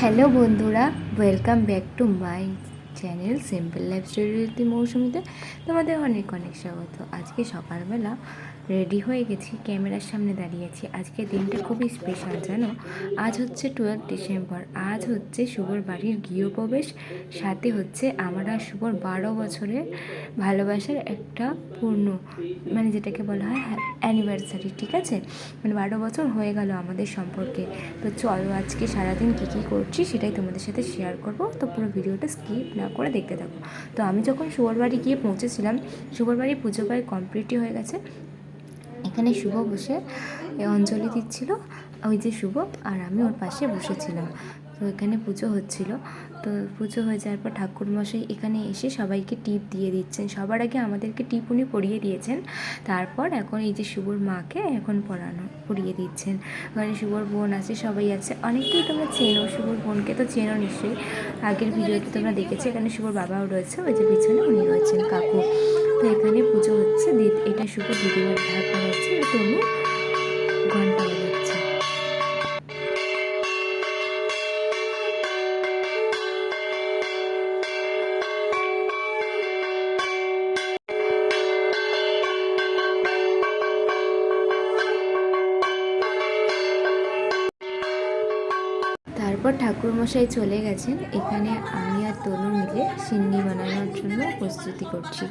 Hello বন্ধুরা welcome back to my channel simple life story মৌসুমিতে তোমাদের অনেক অনেক স্বাগত। আজকে সকালবেলা রেডি হয়ে গেছি, ক্যামেরার সামনে দাঁড়িয়েছি আজকে দিনটা খুবই স্পেশাল জানো? আজ হচ্ছে টুয়েলভ ডিসেম্বর আজ হচ্ছে শুভর বাড়ির গৃহপ্রবেশ, সাথে হচ্ছে আমার আর শুভর বারো বছরের ভালোবাসার একটা পূর্ণ মানে যেটাকে বলা হয় অ্যানিভার্সারি ঠিক আছে? মানে বারো বছর হয়ে গেল আমাদের সম্পর্কে। তো চলো আজকে সারাদিন কী কী করছি সেটাই তোমাদের সাথে শেয়ার করব। তো পুরো ভিডিওটা স্কিপ না করে দেখতে থাকো। তো আমি যখন শুভর বাড়ি গিয়ে পৌঁছেছিলাম, শুভর বাড়ি পুজো প্রায় কমপ্লিটই হয়ে গেছে। এখানে শুভ বসে অঞ্জলি দিচ্ছিল, ওই যে শুভ আর আমি ওর পাশে বসেছিলাম। তো এখানে পুজো হচ্ছিল। তো পুজো হয়ে যাওয়ার পর ঠাকুরমশাই এখানে এসে সবাইকে টিপ দিয়ে দিচ্ছেন। সবার আগে আমাদেরকে টিপ উনি পরিয়ে দিয়েছেন। তারপর এখন এই যে শুভর মাকে এখন পড়ানো পরিয়ে দিচ্ছেন। ওখানে শুভর বোন আছে, সবাই আছে। অনেকেই তোমরা চেনো, শুভর বোনকে তো চেনো নিশ্চয়ই। আগের ভিডিওতে তোমরা দেখেছ, এখানে শুভর বাবাও রয়েছে, ওই যে পিছনে উনি রয়েছেন, কাকু। তো এখানে পুজো হচ্ছে। এটা শুধু দিদিমার ভাগ করা হচ্ছে আর তনু তারপর ঠাকুরমশাই চলে গেছেন। এখানে আমি আর তনু মিলে সিন্নি বানানোর জন্য প্রস্তুতি করছি।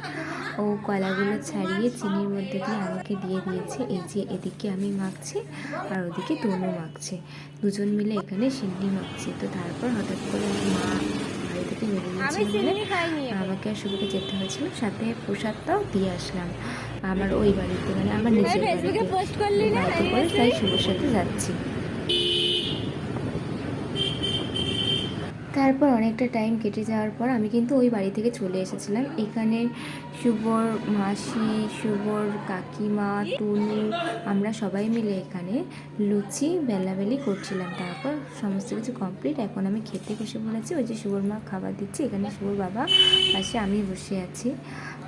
ও কলাগুলো ছাড়িয়ে চিনির মধ্যে দিয়ে আমাকে দিয়ে দিয়েছে। এই যে এদিকে আমি মাখছি আর ওদিকে তনু মাখছে। দুজন মিলে এখানে সিন্নি মাখছি। তো তারপর হঠাৎ করে মা বাড়ি থেকে বেরিয়েছিল বলে আমাকে আর শুভকে যেতে হয়েছিল। সাথে প্রসাদটাও দিয়ে আসলাম। আমার ওই বাড়িতে মানে আমার নিজের বাড়িতে। তাই শুভর সাথে যাচ্ছি। তারপর অনেকটা টাইম কেটে যাওয়ার পর আমি কিন্তু ওই বাড়ি থেকে চলে এসেছিলাম। এখানে শুভর মাসি শুভর কাকিমা, টুনু, আমরা সবাই মিলে এখানে লুচি, বেলাবেলি করছিলাম। তারপর সমস্ত কিছু কমপ্লিট এখন আমি খেতে বসে পড়েছি। ওই যে শুভর মা খাবার দিচ্ছে, এখানে শুভর বাবা পাশে আমি বসে আছি।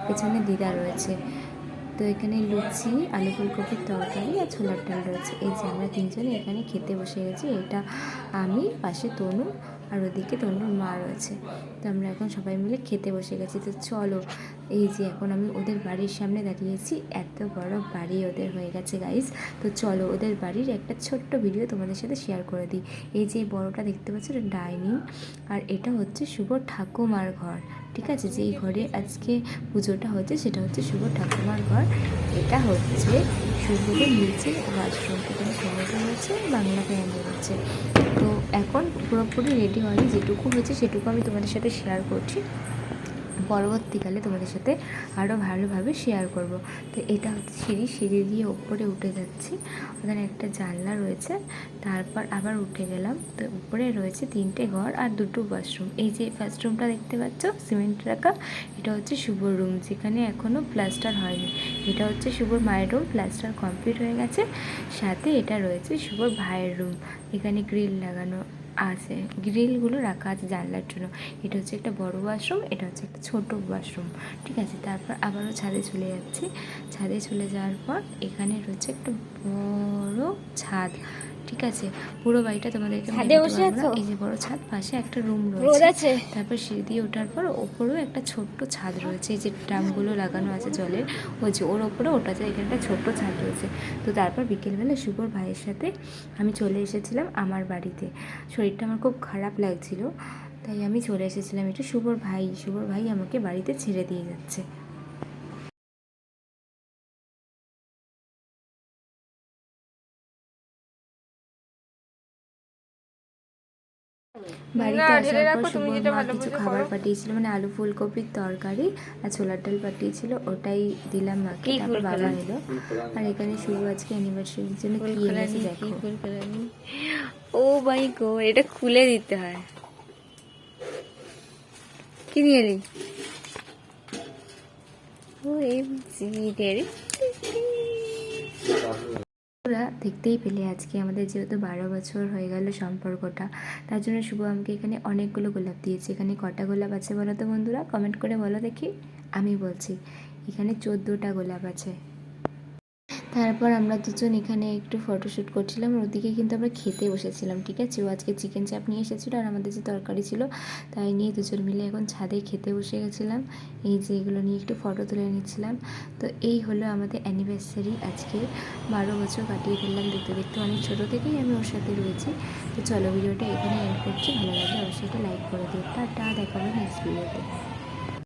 পেছনে দিদা রয়েছে। তো এখানে লুচি, আলু ফুলকপির তরকারি আর ছোলার ডাল রয়েছে। এই যে আমরা তিনজনে এখানে খেতে বসে গেছি। এটা আমি, পাশে তনু আর ওদিকে তনুর মা রয়েছে। তো আমরা এখন সবাই মিলে খেতে বসে গেছি। তো চলো, এই যে এখন আমি ওদের বাড়ির সামনে দাঁড়িয়েছি। এত বড় বাড়ি ওদের হয়ে গেছে গাইস তো চলো, ওদের বাড়ির একটা ছোট্ট ভিডিও তোমাদের সাথে শেয়ার করে দিই। এই যে বড়টা দেখতে পাচ্ছ, এটা ডাইনিং। আর এটা হচ্ছে শুভ ঠাকুমার ঘর, ঠিক আছে? যেই ঘরে আজকে পুজোটা হচ্ছে, সেটা হচ্ছে শুভ ঠাকুমার ঘর। এটা হচ্ছে শুভদের নিচে ওয়াশরুম এখানে টমেটো রয়েছে বাংলা ফ্যান রয়েছে। তো এখন পুরোপুরি রেডি হয়নি। যেটুকু হয়েছে সেটুকু আমি তোমাদের সাথে শেয়ার করছি। পরবর্তীকালে তোমাদের সাথে আরও ভালোভাবে শেয়ার করব। তো এটা হচ্ছে সিঁড়ি। সিঁড়ি দিয়ে ওপরে উঠে যাচ্ছি। ওখানে একটা জানলা রয়েছে। তারপর আবার উঠে গেলাম। তো উপরে রয়েছে তিনটে ঘর আর দুটো ওয়াশরুম এই যে ফার্স্ট রুমটা দেখতে পাচ্ছ সিমেন্ট রাখা, এটা হচ্ছে শুভর রুম যেখানে এখনও প্লাস্টার হয়নি। এটা হচ্ছে শুভর মায়ের রুম প্লাস্টার কমপ্লিট হয়ে গেছে। সাথে এটা রয়েছে শুভর ভাইয়ের রুম এখানে গ্রিল লাগানো আছে, গ্রিলগুলো রাখা আছে জানলার জন্য। এটা হচ্ছে একটা বড় ওয়াশরুম, এটা হচ্ছে একটা ছোট ওয়াশরুম, ঠিক আছে? তারপর আবারও ছাদে চলে যাচ্ছি। ছাদে চলে যাওয়ার পর এখানে রয়েছে একটা বড় ছাদ। ঠিক আছে? পুরো বাড়িটা তোমাদেরকে? এই যে বড় ছাদ পাশে একটা রুম রয়েছে। তারপর সিঁড়ি দিয়ে ওঠার পর ওপরেও একটা ছোট্ট ছাদ রয়েছে। এই যে ড্রামগুলো লাগানো আছে জলের ওই যে ওর ওপরে ওটাতে এখানে একটা ছোট্ট ছাদ রয়েছে। তো তারপর বিকেলবেলা শুভর ভাইয়ের সাথে আমি চলে এসেছিলাম আমার বাড়িতে। শরীরটা আমার খুব খারাপ লাগছিল তাই আমি চলে এসেছিলাম। এটা শুভর ভাই। শুভর ভাই আমাকে বাড়িতে ছেড়ে দিয়ে যাচ্ছে। বাড়িতে আসার পর যেটা মা কিছু খাবার পাঠিয়েছিল মানে আলু ফুলকপির তরকারি আর ছোলার ডাল পাঠিয়েছিল ওটাই দিলাম মাকে তারপর বাবা এলো। আর এখানে শুভ আজকে অ্যানিভার্সারির জন্য কি এনেছে দেখো। ও বাই গো এটা খুলে দিতে হয়। কি নিয়ে এলি? ও এম জি দেখতেই পেলে আজকে আমাদের যেহেতু বারো বছর হয়ে গেল সম্পর্কটা, তার জন্য শুভ আমাকে এখানে অনেকগুলো গোলাপ দিয়েছে। এখানে কটা গোলাপ আছে বলো তো বন্ধুরা? কমেন্ট করে বলো দেখি। আমি বলছি, এখানে চোদ্দোটা গোলাপ আছে। তারপর আমরা দুজন এখানে একটু ফটোশ্যুট করছিলাম, আর ওদিকে কিন্তু আমরা খেতে বসেছিলাম, ঠিক আছে? ও আজকে চিকেন চাপ নিয়ে এসেছিল আর আমাদের যে তরকারি ছিল, তাই নিয়ে দুজন মিলে এখন ছাদে খেতে বসে গেছিলাম। এই যে এগুলো নিয়ে একটু ফটো তুলে নিচ্ছিলাম। তো এই হলো আমাদের অ্যানিভার্সারি আজকে। বারো বছর কাটিয়ে ফেললাম দেখতে দেখতে, অনেক ছোটো থেকেই আমি ওর সাথে রয়েছি। তো চলো ভিডিওটা এখানে এন্ড করছি। ভালো লাগলে অবশ্যই একটা লাইক করে দিও। টাটা দেখাবো নেক্সট ভিডিওতে